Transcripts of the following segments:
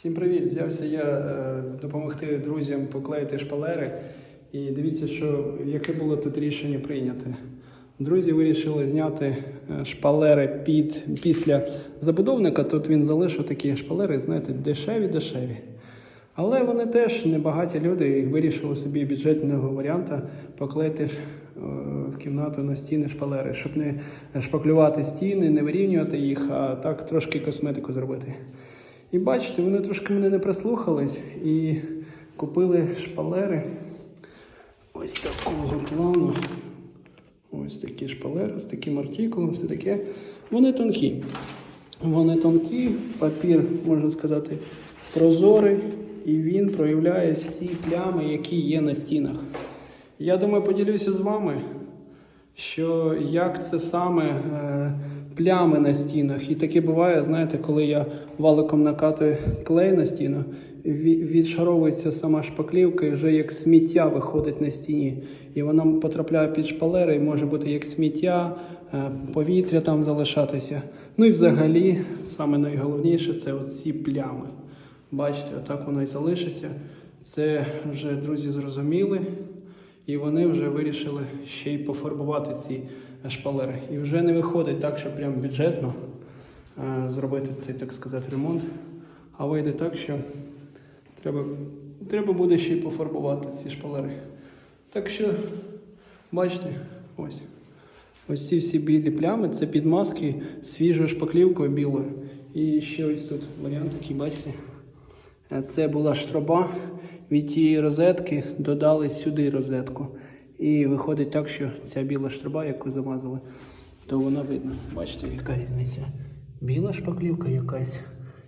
Всім привіт! Взявся я е, допомогти друзям поклеїти шпалери. І дивіться, що яке було тут рішення прийняте. Друзі вирішили зняти е, шпалери під, після забудовника. Тут він залишив такі шпалери, знаєте, дешеві-дешеві. Але вони теж небагаті люди і вирішили собі бюджетного варіанта поклеїти е, в кімнату на стіни шпалери, щоб не шпаклювати стіни, не вирівнювати їх, а так трошки косметику зробити. І бачите, вони трошки мене не прислухались і купили шпалери ось такого плану. Ось такі шпалери з таким артикулом, все таке. Вони тонкі. Вони тонкі, папір, можна сказати, прозорий, і він проявляє всі плями, які є на стінах. Я думаю, поділюся з вами, що як це саме е, плями на стінах. І таке буває, знаєте, коли я валиком накатую клей на стіну, відшаровується сама шпаклівка і вже як сміття виходить на стіні. І вона потрапляє під шпалери, і може бути як сміття, е, повітря там залишатися. Ну і взагалі, саме найголовніше це ці плями. Бачите, отак воно і залишиться. Це вже друзі зрозуміли. І вони вже вирішили ще й пофарбувати ці шпалери. І вже не виходить так, що прям бюджетно е, зробити цей, так сказати, ремонт. А вийде так, що треба, треба буде ще й пофарбувати ці шпалери. Так що, бачите, ось. Ось ці всі білі плями це підмазки свіжою шпаклівкою білою. І ще ось тут варіант такий, бачите. Е, Це була штроба. Від тієї розетки додали сюди розетку. І виходить так, що ця біла штроба, яку замазали, то вона видно. Бачите, яка різниця? Біла шпаклівка якась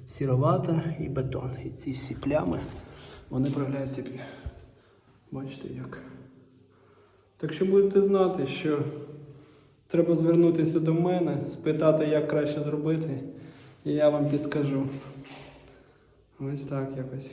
сіровата і бетон. І ці всі плями вони проявляються. Бачите, як. Так що будете знати, що треба звернутися до мене, спитати, як краще зробити, і я вам підскажу. Ось так якось.